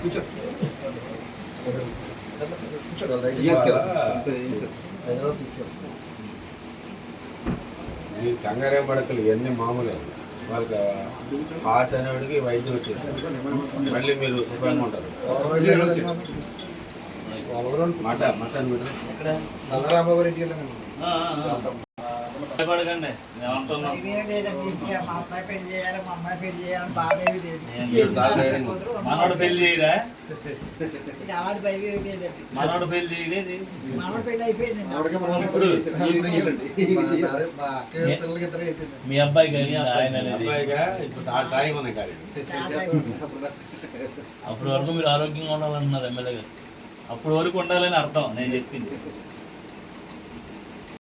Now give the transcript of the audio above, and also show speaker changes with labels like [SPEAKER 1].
[SPEAKER 1] కూర్చో
[SPEAKER 2] హైదరాబాద్ తీసుకెళ్ళి
[SPEAKER 1] ఈ కంగారే పడకలు ఇవన్నీ మామూలే వాళ్ళకి హార్ట్ అనేవాడికి వైద్యం వచ్చేసారు మళ్ళీ మీరు శుభ్రంగా ఉంటారు
[SPEAKER 3] భయపడకండి. మనోడు పెళ్ళి చేయరా? మనోడు చేయలేదు.
[SPEAKER 2] మా-
[SPEAKER 3] అబ్బాయికి అయింది ఆయన అప్పటి వరకు మీరు ఆరోగ్యంగా ఉండాలన్నారు ఎమ్మెల్యే గారు. అప్పటి వరకు ఉండాలని అర్థం నేను చెప్పింది.